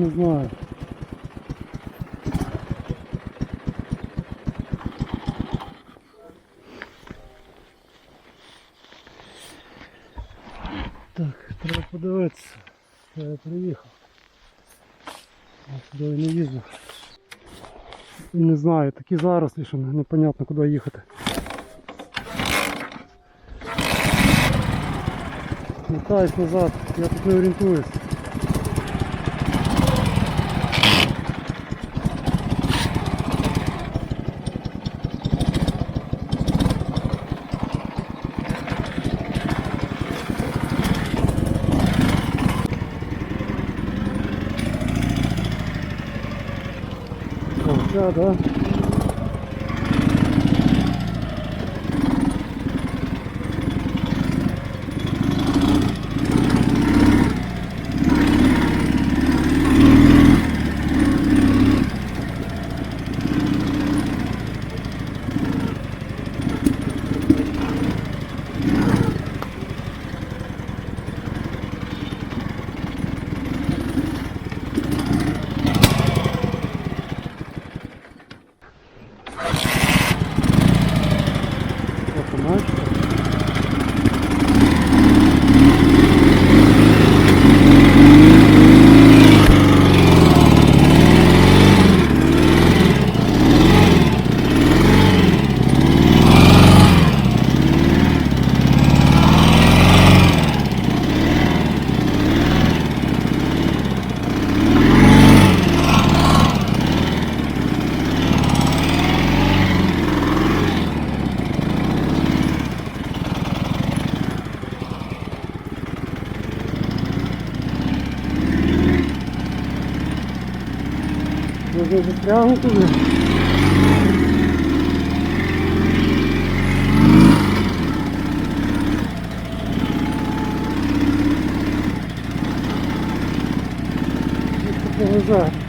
не знаю. Так, треба подивитися. де Я приїхав. Сюди не їздив. Не знаю, такі зарослі, що непонятно куди їхати. Мотаюсь назад, я тут не орієнтуюсь. 走 river.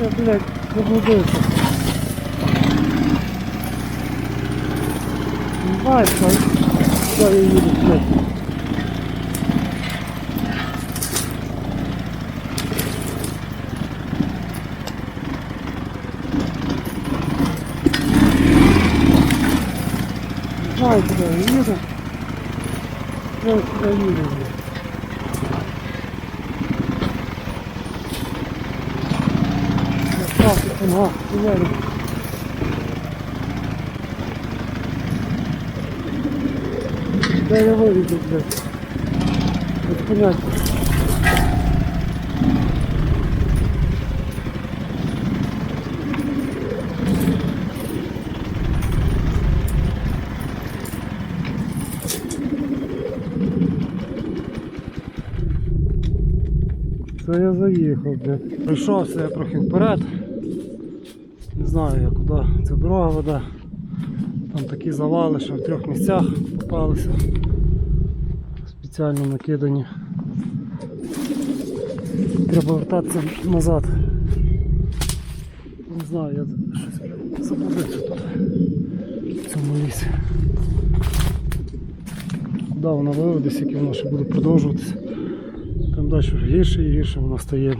Я, блядь, заблудився. Не знаю, що куди я їду, блядь. Не знаю, куди я їду. Я куди їду, блядь. Ага, хуярю. Де я виведу, блядь? Без поняття. Це я заїхав, блядь. Прийшовся я трохи вперед. Знаю я куди ця дорога веде. Там такі завали, що в трьох місцях попалися. Спеціально накидані. Треба вертатися назад. Не знаю, я щось заблудився тут в цьому лісі. Куди вона виведе, скільки вона ще буде продовжуватися. Там далі гірше і гірше вона стає.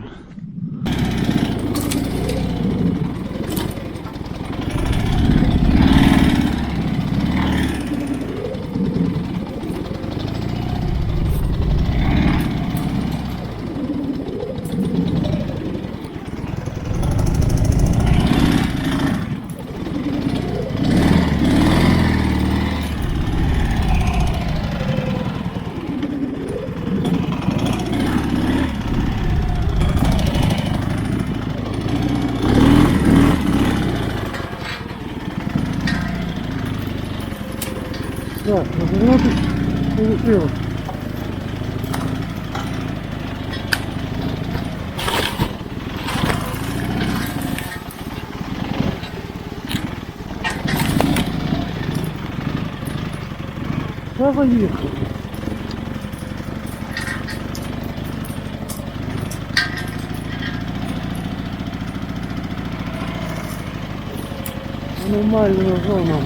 поїхали. Нормальна зона.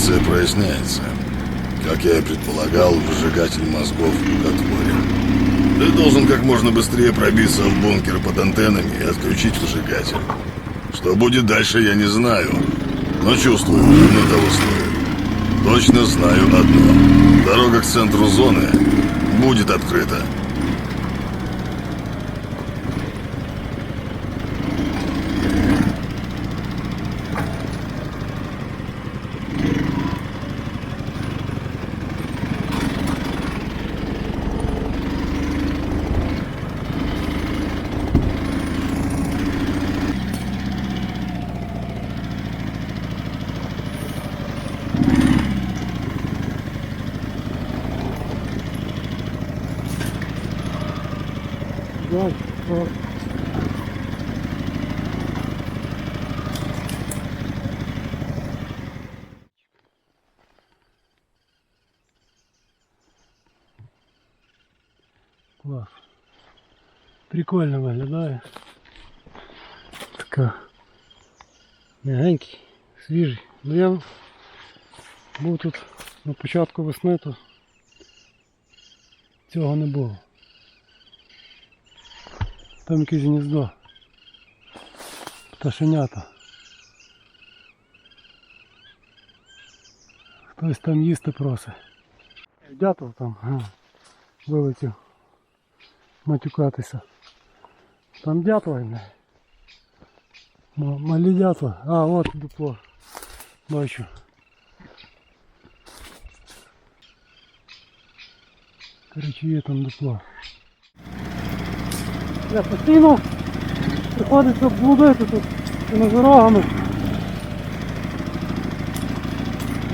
Ситуация проясняется. Как я и предполагал, выжигатель мозгов в рукотворе. Ты должен как можно быстрее пробиться в бункер под антеннами и отключить выжигатель. Что будет дальше, я не знаю. Но чувствую, оно того стоит. Точно знаю одно. Дорога к центру зоны будет открыта. Так, так. Клас. Прикольно виглядає. Така м'ягенький, свіжий. Ну я був тут на початку весни, то цього не було. Там якесь гніздо. Пташенята. Хтось там їсти просить. Дятел там га, вилетів матюкатися. Там дятла не. Малі дятла. А, от дупло. Бачу. Короче, є там дупло. Я постійно приходиться блудити тут цими дорогами.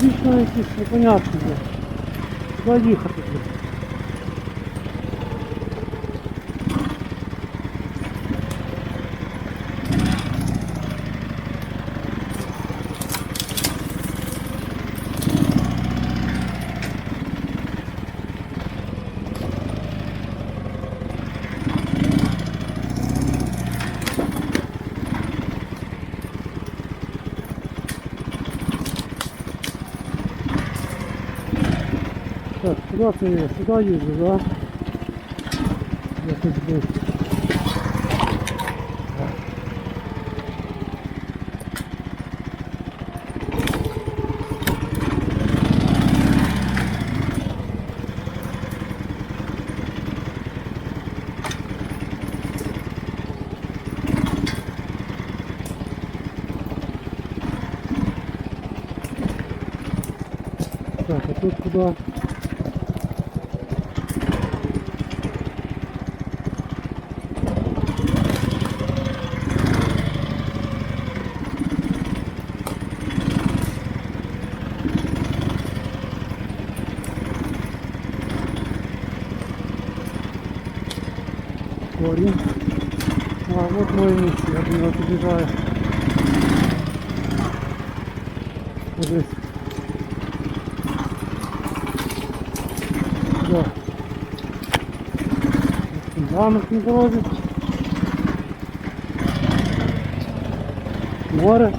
Вічно якісь непонятки. блядь. Куди їхати? Так, куди це я? Сюди їжджу, да? Я тут Корінь. А, вот моє місце, я до нього під'їжджаю. Ось. Да. Замок на дорозі. Море.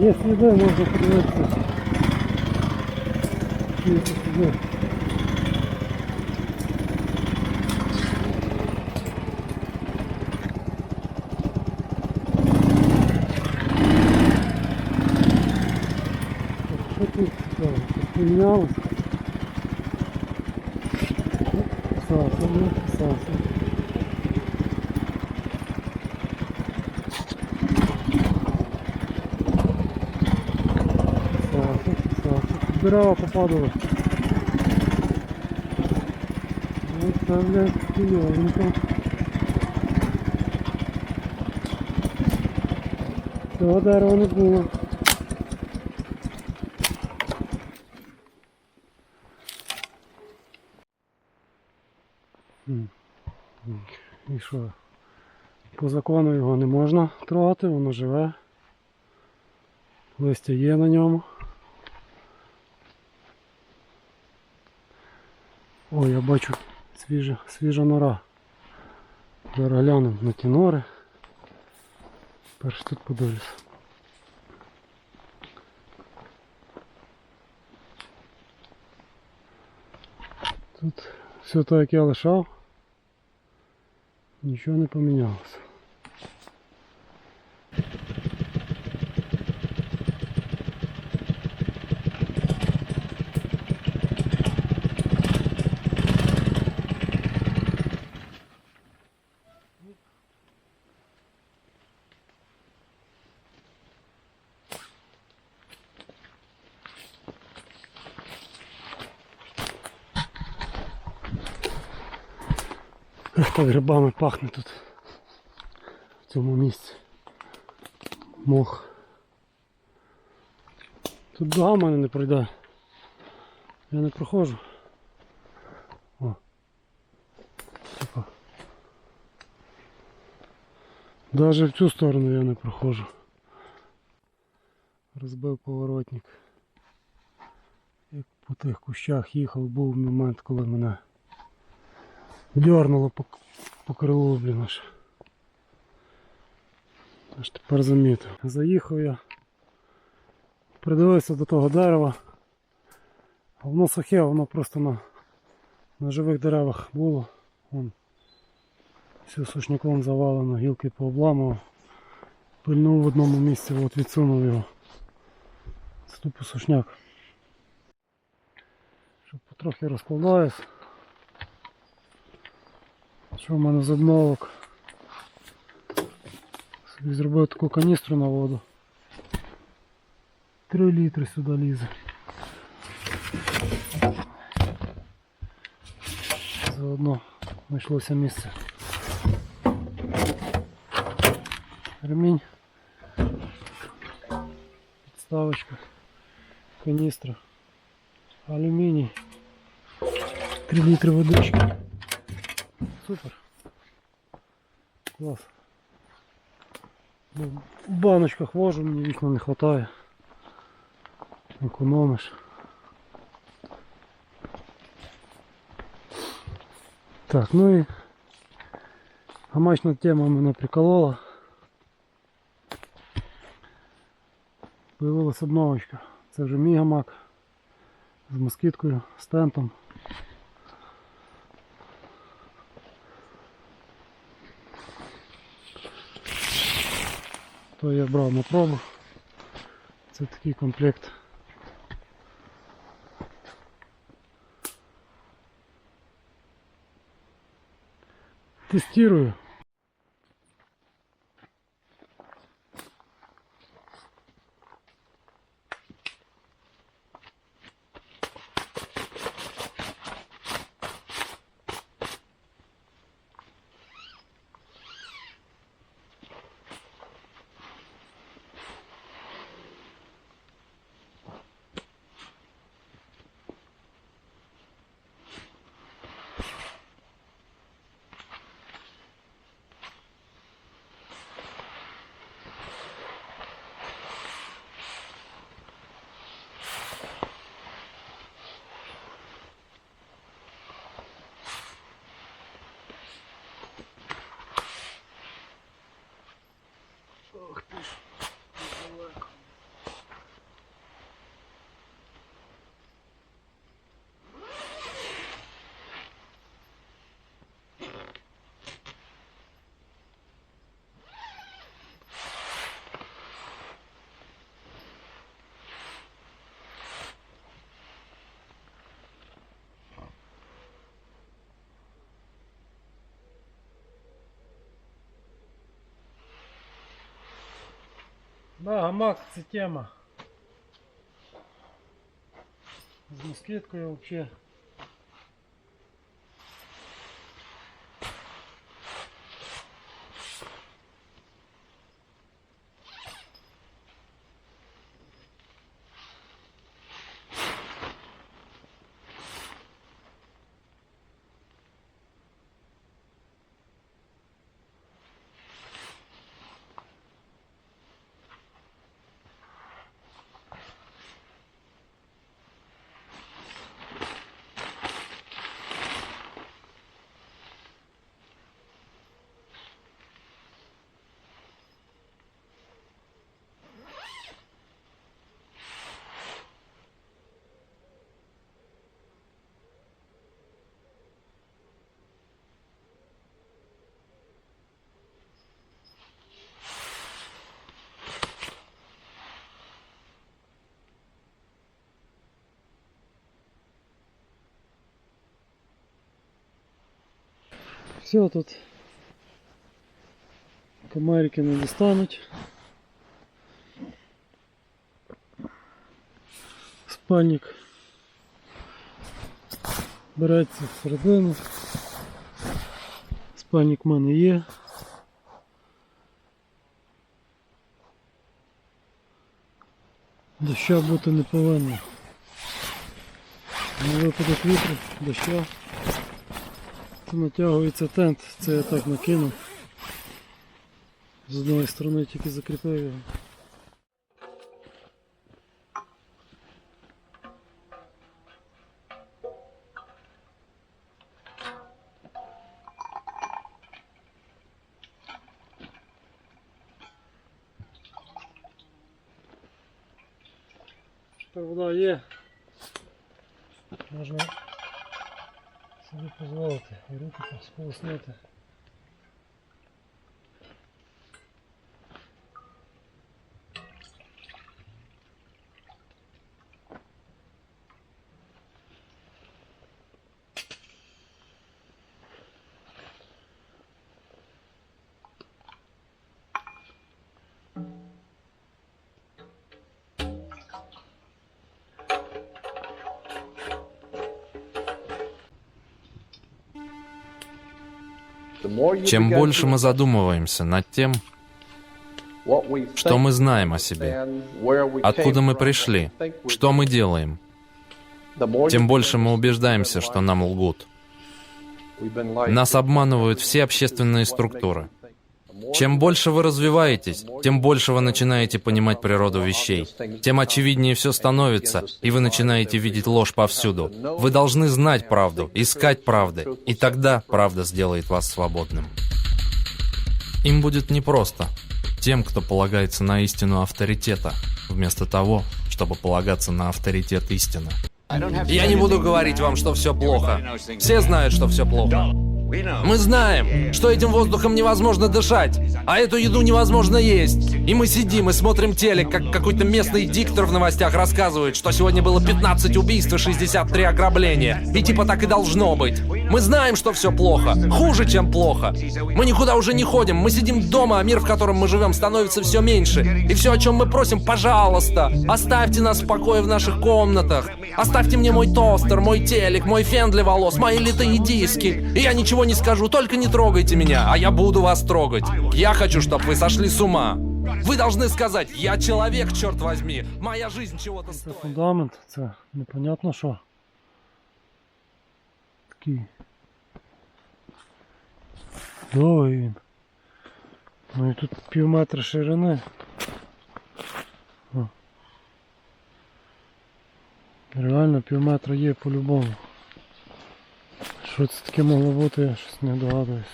Є сліди, можна подивитися. Є сліди. olur. Sağ olsun, sağ olsun. Sağ olsun, sağ olsun. Bravo Papadova. Evet, ben de biliyorum. Şu kadar onu bulmak. По закону його не можна трогати, воно живе. Листя є на ньому. Ой, я бачу свіжа, свіжа нора. Зараз глянемо на ті нори. Перш тут подивлюсь. Тут все так, як я лишав. Нічого не помінялося. Так грибами пахне тут. В цьому місці. Мох. Тут дуга в мене не пройде. Я не проходжу. О. Типа. Даже в цю сторону я не проходжу. Розбив поворотник. Як по тих кущах їхав, був момент, коли мене дернуло по, по крилу, блін аж. Аж тепер замітив. Заїхав я, придивився до того дерева, а воно сухе, воно просто на, на живих деревах було. Вон, все сушняком завалено, гілки пообламував. Пильнув в одному місці, от відсунув його. Це тупо сушняк. Щоб потрохи розкладаюсь. Що в мене з обновок? Собі зробив таку каністру на воду. 3 літри сюди лізе. Заодно знайшлося місце. Ремінь. Підставочка. Каністра. Алюміній. 3 літри водички. Супер. Клас. Ну, В баночках вожу, мені вікна не вистачає. Економиш. Так, ну і гамачна тема мене приколола. Появилась обновочка. Це вже мій гамак з москіткою, з тентом. То я брав на пробу. Це такий комплект. Тестирую. Да, гамак це тема. З москіткою вообще. Все тут комарики не достануть. Спальник береться всередину. Спальник в мене є. Доща бути не повинно. На випадок вітру, доща. Натягується тент, це я так накинув. З одної сторони тільки закріпив його. Тепер вода є. Можна собі дозволити і руки сполоснути. Чем больше мы задумываемся над тем, что мы знаем о себе, откуда мы пришли, что мы делаем, тем больше мы убеждаемся, что нам лгут. Нас обманывают все общественные структуры. Чем больше вы развиваетесь, тем больше вы начинаете понимать природу вещей. Тем очевиднее все становится, и вы начинаете видеть ложь повсюду. Вы должны знать правду, искать правды, и тогда правда сделает вас свободным. Им будет непросто. Тем, кто полагается на истину авторитета, вместо того, чтобы полагаться на авторитет истины. Я не буду говорить вам, что все плохо. Все знают, что все плохо. Мы знаем, что этим воздухом невозможно дышать, а эту еду невозможно есть. И мы сидим и смотрим телек, как какой-то местный диктор в новостях рассказывает, что сегодня было 15 убийств и 63 ограбления. И типа так и должно быть. Мы знаем, что все плохо. Хуже, чем плохо. Мы никуда уже не ходим. Мы сидим дома, а мир, в котором мы живем, становится все меньше. И все, о чем мы просим, пожалуйста, оставьте нас в покое в наших комнатах. Оставьте мне мой тостер, мой телек, мой фен для волос, мои литые диски. И я ничего не скажу, только не трогайте меня, а я буду вас трогать. Я хочу, чтобы вы сошли с ума. Вы должны сказать, я человек, черт возьми. Моя жизнь чего-то Це стоит. фундамент, це непонятно що. Такий. Довгий він. Ну і тут пів метра ширини. Реально пів метра є по-любому. Що це таке могло бути, я щось не догадуюсь.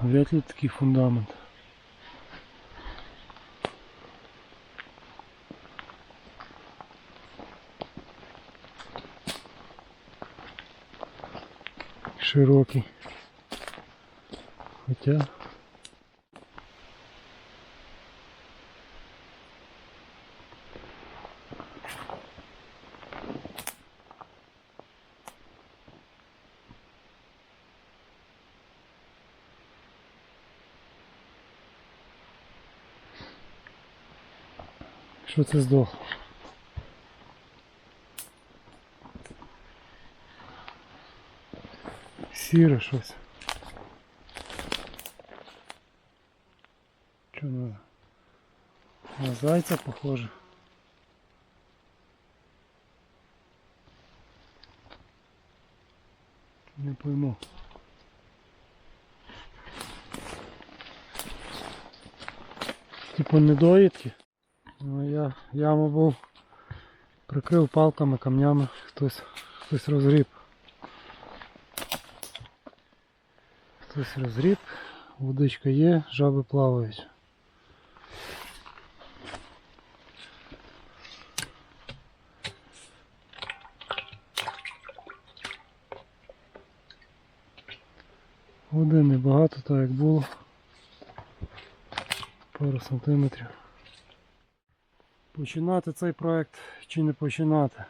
Вряд ли такий фундамент. Широкий. Хоча. Що це здохло? Сіре щось. Що на, на зайця похоже? Не пойму. Типу недоїдки. Ну, я яму був прикрив палками, камнями, хтось, хтось розгріб. Хтось розгріб, водичка є, жаби плавають. Води небагато, так як було. Пару сантиметрів. Починати цей проект чи не починати?